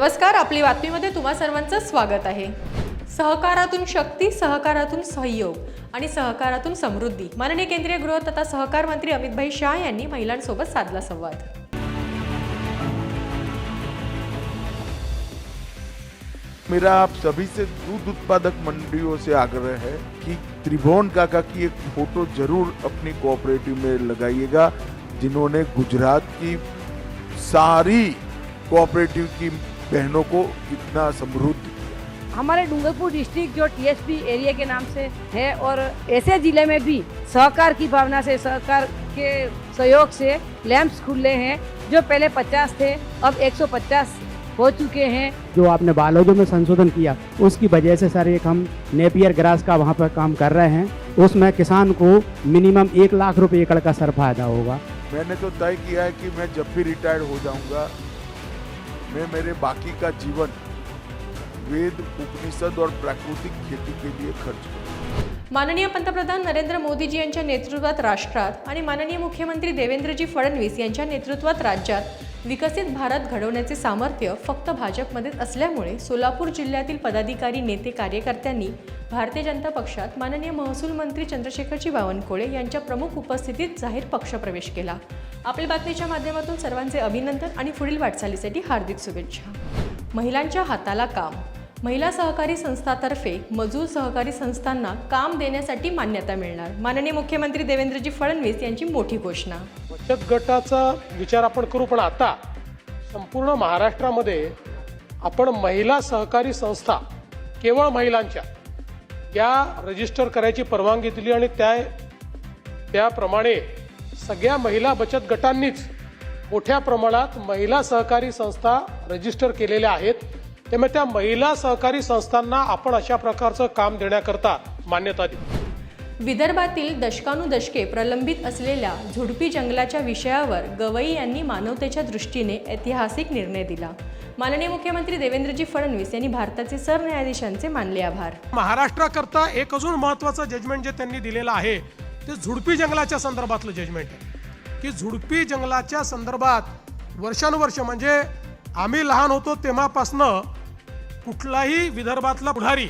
नमस्कार आपली बातमीमध्ये तुम्हा सर्वांचं स्वागत आहे. सहकारातून शक्ती सहकारातून सहयोग आणि सहकारातून समृद्धी. माननीय केंद्रीय गृह तथा सहकार मंत्री अमितभाई शाह यांनी महिलांसोबत साधला संवाद. मेरा आप सभी से दूध उत्पादक मंडियों से आग्रह है कि त्रिभुवन काका की एक फोटो जरूर अपनी कोऑपरेटिव में लगाइएगा जिन्होंने गुजरात की सारी कोऑपरेटिव की बहनों को इतना समृद्ध हमारे डूंगरपुर डिस्ट्रिक्ट जो टीएसपी एरिया के नाम से है और ऐसे ज़िले में भी सहकार की भावना से सहकार के सहयोग से लैंप्स खुले हैं जो पहले 50 थे अब 150 हो चुके हैं। जो आपने बालोजों में संशोधन किया उसकी वजह से सर एक हम नेपियर ग्रास का वहाँ पर काम कर रहे हैं उसमें किसान को मिनिमम एक लाख रुपए एकड़ का सर फ़ायदा होगा। मैंने तो तय किया है कि मैं जब भी रिटायर्ड हो जाऊँगा मैं मेरे बाकी का जीवन वेद उपनिषद और प्राकृतिक खेती के लिए खर्च करूँ। माननीय पंतप्रधान नरेंद्र मोदीजी यांच्या नेतृत्वात राष्ट्रात आणि माननीय मुख्यमंत्री देवेंद्रजी फडणवीस यांच्या नेतृत्वात राज्यात विकसित भारत घडवण्याचे सामर्थ्य फक्त भाजपमध्येच असल्यामुळे सोलापूर जिल्ह्यातील पदाधिकारी नेते कार्यकर्त्यांनी भारतीय जनता पक्षात माननीय महसूल मंत्री चंद्रशेखरजी बावनकुळे यांच्या प्रमुख उपस्थितीत जाहीर पक्षप्रवेश केला. आपल्या बातमीच्या माध्यमातून सर्वांचे अभिनंदन आणि पुढील वाटचालीसाठी हार्दिक शुभेच्छा. महिलांच्या हाताला काम. महिला सहकारी संस्थातर्फे मजूर सहकारी संस्थांना काम देण्यासाठी मान्यता मिळणार. माननीय मुख्यमंत्री देवेंद्रजी फडणवीस यांची मोठी घोषणा. बचत गटाचा विचार आपण करू पण आता संपूर्ण महाराष्ट्रामध्ये आपण महिला सहकारी संस्था केवळ महिलांच्या या रजिस्टर करायची परवानगी दिली आणि त्या त्याप्रमाणे सगळ्या महिला बचत गटांनीच मोठ्या प्रमाणात महिला सहकारी संस्था रजिस्टर केलेल्या आहेत. त्यामुळे त्या महिला सहकारी संस्थांना आपण अशा प्रकारचं काम देण्याकरता मान्यता दिली विदर्भातील दशकानुदशके प्रलंबित असलेल्या झुडपी जंगलाच्या विषयावर गवई यांनी मानवतेच्या दृष्टीने ऐतिहासिक निर्णय दिला. माननीय मुख्यमंत्री देवेंद्रजी फडणवीस यांनी भारताचे सरन्यायाधीशांचे मानले आभार. महाराष्ट्राकरता एक अजून महत्वाचं जजमेंट जे त्यांनी दिलेलं आहे ते झुडपी जंगलाच्या संदर्भातलं जजमेंट आहे. की झुडपी जंगलाच्या संदर्भात वर्षानुवर्ष म्हणजे आम्ही लहान होतो तेव्हापासनं कुठलाही विदर्भातला पुढारी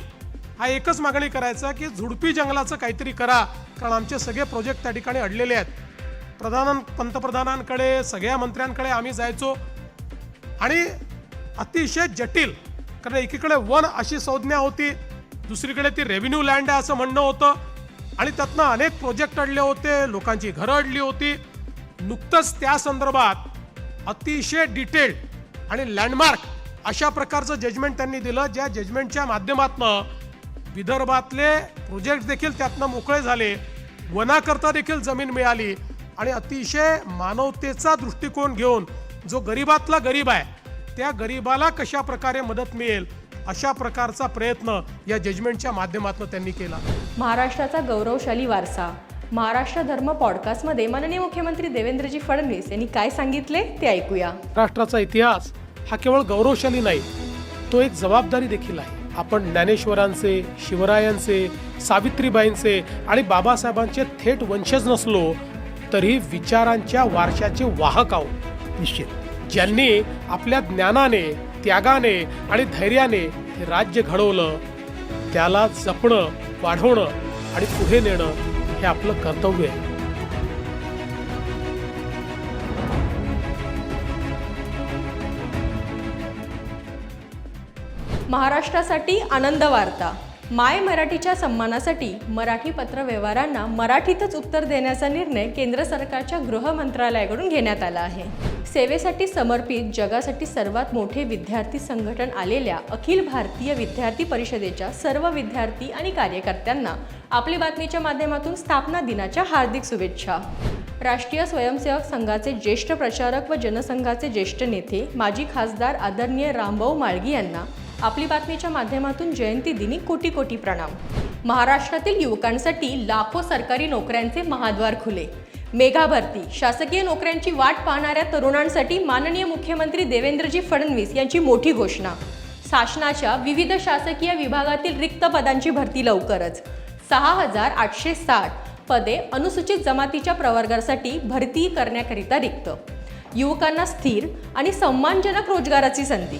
हा एकच मागणी करायचा की झुडपी जंगलाचं काहीतरी करा कारण आमचे सगळे प्रोजेक्ट त्या ठिकाणी अडलेले आहेत. प्रधान पंतप्रधानांकडे सगळ्या मंत्र्यांकडे आम्ही जायचो. आणि अतिशय जटिल कारण एकीकडे वन अशी संज्ञा होती दुसरीकडे ती रेव्हेन्यू लँड आहे असं म्हणणं होतं. आणि त्यातनं अनेक प्रोजेक्ट अडले होते लोकांची घरं अडली होती. नुकतंच त्या संदर्भात अतिशय डिटेल्ड आणि लँडमार्क अशा प्रकारचं जजमेंट त्यांनी दिलं ज्या जजमेंटच्या माध्यमातनं विदर्भातले प्रोजेक्ट देखील त्यातनं मोकळे झाले. वनाकरता देखील जमीन मिळाली. आणि अतिशय मानवतेचा दृष्टिकोन घेऊन जो गरीबातला गरीब आहे त्या गरीबाला कशा प्रकारे मदत मिळेल अशा प्रकारचा प्रयत्न या जजमेंटच्या माध्यमातून त्यांनी केला. महाराष्ट्राचा गौरवशाली वारसा. महाराष्ट्र धर्म पॉडकास्टमध्ये माननीय मुख्यमंत्री देवेंद्रजी फडणवीस यांनी काय सांगितले ते ऐकूया. राष्ट्राचा इतिहास. हा केवळ गौरवशाली नाही तो एक जबाबदारी देखील आहे. आपण ज्ञानेश्वरांचे शिवरायांचे सावित्रीबाईंचे आणि बाबासाहेबांचे थेट वंशज नसलो तरी विचारांच्या वारशाचे वाहक आहोत. निश्चित. ज्यांनी आपल्या ज्ञानाने त्यागाने आणि धैर्याने हे राज्य घडवलं त्याला जपणं वाढवणं आणि पुढे नेणं हे आपलं कर्तव्य आहे. महाराष्ट्रासाठी आनंद वार्ता. माय मराठीच्या सन्मानासाठी मराठी पत्रव्यवहारांना मराठीतच उत्तर देण्याचा निर्णय केंद्र सरकारच्या गृह मंत्रालयाकडून घेण्यात आला आहे. सेवेसाठी समर्पित जगासाठी सर्वात मोठे विद्यार्थी संघटन आलेल्या अखिल भारतीय विद्यार्थी परिषदेच्या सर्व विद्यार्थी आणि कार्यकर्त्यांना आपली बातमीच्या माध्यमातून स्थापना दिनाच्या हार्दिक शुभेच्छा. राष्ट्रीय स्वयंसेवक संघाचे ज्येष्ठ प्रचारक व जनसंघाचे ज्येष्ठ नेते माजी खासदार आदरणीय रामभाऊ माळगी यांना आपली बातमीच्या माध्यमातून जयंती दिनी कोटी कोटी प्रणाम. महाराष्ट्रातील युवकांसाठी लाखो सरकारी नोकऱ्यांचे महाद्वार खुले. मेघा भरती. शासकीय नोकऱ्यांची वाट पाहणाऱ्या तरुणांसाठी माननीय मुख्यमंत्री देवेंद्रजी फडणवीस यांची मोठी घोषणा. शासनाच्या विविध शासकीय विभागातील रिक्त पदांची भरती लवकरच. सहा हजार आठशे साठ पदे अनुसूचित जमातीच्या प्रवर्गासाठी भरती करण्याकरिता रिक्त. युवकांना स्थिर आणि सन्मानजनक रोजगाराची संधी.